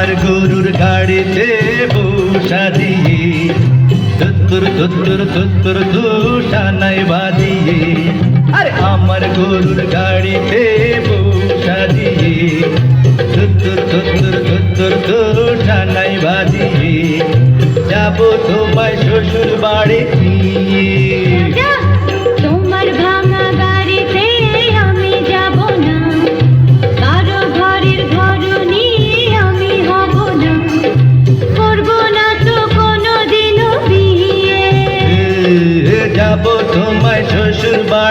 আমার গরুর গাড়িতে বসা দিয়ে তুত্তুর তুত্তুর তুষা নাই বাদিয়ে আরে আমার গরুর গাড়িতে বসা দিয়ে তুত্তুর তুত্তুর তুষা নাই বাদিয়ে যাব তোমায় শ্বশুর বাড়ি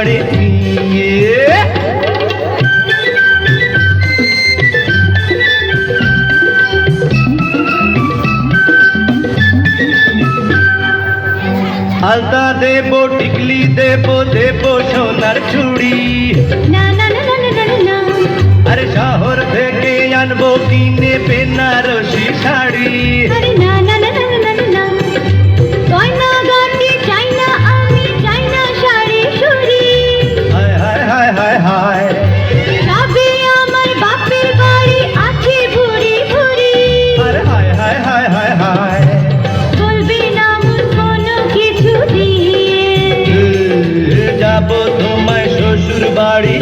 শ্বশুর নিয়ে। আলতা দেবো টিকলি দেবো দেবো সোনার চুড়ি আরে শহর থেকে আনব কিনে বেনারসি শাড়ি। যাব তোমায় শ্বশুর বাড়ি